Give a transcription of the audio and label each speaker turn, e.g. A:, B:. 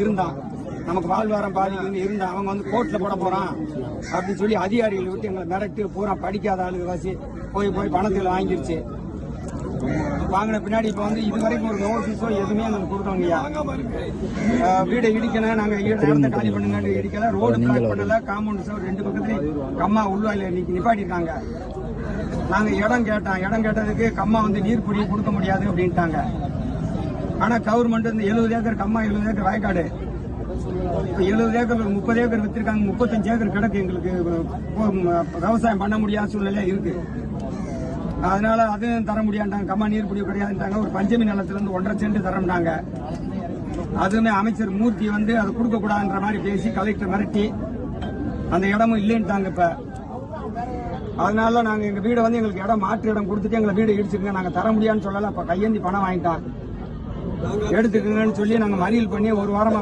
A: இருந்தான் நமக்கு வாழ்வாரம் பாதிக்குதுன்னு இருந்தா அவங்க வந்து கோர்ட்ல போட போறான். அப்படின்னு சொல்லி அதிகாரிகளை விட்டு எங்களை மிரட்டு பூரா படிக்காத ஆளுங்க வாசி போய் போய் பணத்தில் வாங்கிருச்சு. வாங்கின பின்னாடி இப்ப வந்து இது வரைக்கும் ஒரு நோட்டீஸோ எதுவுமே எங்களுக்கு கொடுக்கலையா அஹ் வீடை இடிக்கணும் நாங்க ஈ- இடத்த காலி பண்ணுங்க இடிக்கல ரோடு பிளாக் பண்ணல காம்பவுண்ட் சார் ரெண்டு பக்கத்துலயும் கம்மா உள்வாயில இன்னைக்கு நிப்பாட்டிருக்காங்க. நாங்க இடம் கேட்டோம் இடம் கேட்டதுக்கு கம்மா வந்து நீர் பிடி கொடுக்க முடியாது அப்படின்ட்டாங்க. ஆனா கவர்மெண்ட் இந்த எழுபது ஏக்கர் கம்மா எழுபது ஏக்கர் வயக்காடு. இப்போ எழுபது ஏக்கர் முப்பது ஏக்கர் வித்திருக்காங்க முப்பத்தஞ்சு ஏக்கர் கிடக்கு எங்களுக்கு. விவசாயம் பண்ண முடியாத சூழ்நிலை இருக்கு. அதனால அதுவும் தர முடியாண்டாங்க. கம்மா நீர் பிடிவு கிடையாதுன்றாங்க ஒரு பஞ்சமி நிலத்திலிருந்து ஒன்றரை சென்ட் தரம்னாங்க. அதுவுமே அமைச்சர் மூர்த்தி வந்து அதை கொடுக்க கூடாதுன்ற மாதிரி பேசி கலெக்டர் மிரட்டி அந்த இடமும் இல்லைன்ட்டாங்க இப்ப. அதனால நாங்க எங்க வீடை வந்து எங்களுக்கு இடம் மாற்று இடம் கொடுத்துட்டு எங்களை வீடு இடிச்சிருங்க. நாங்க தர முடியாதுன்னு சொல்லல. அப்ப கையேந்தி பணம் வாங்கிட்டான் எடுத்துக்கங்கன்னு சொல்லி நாங்கள் மறியல் பண்ணி ஒரு வாரமாக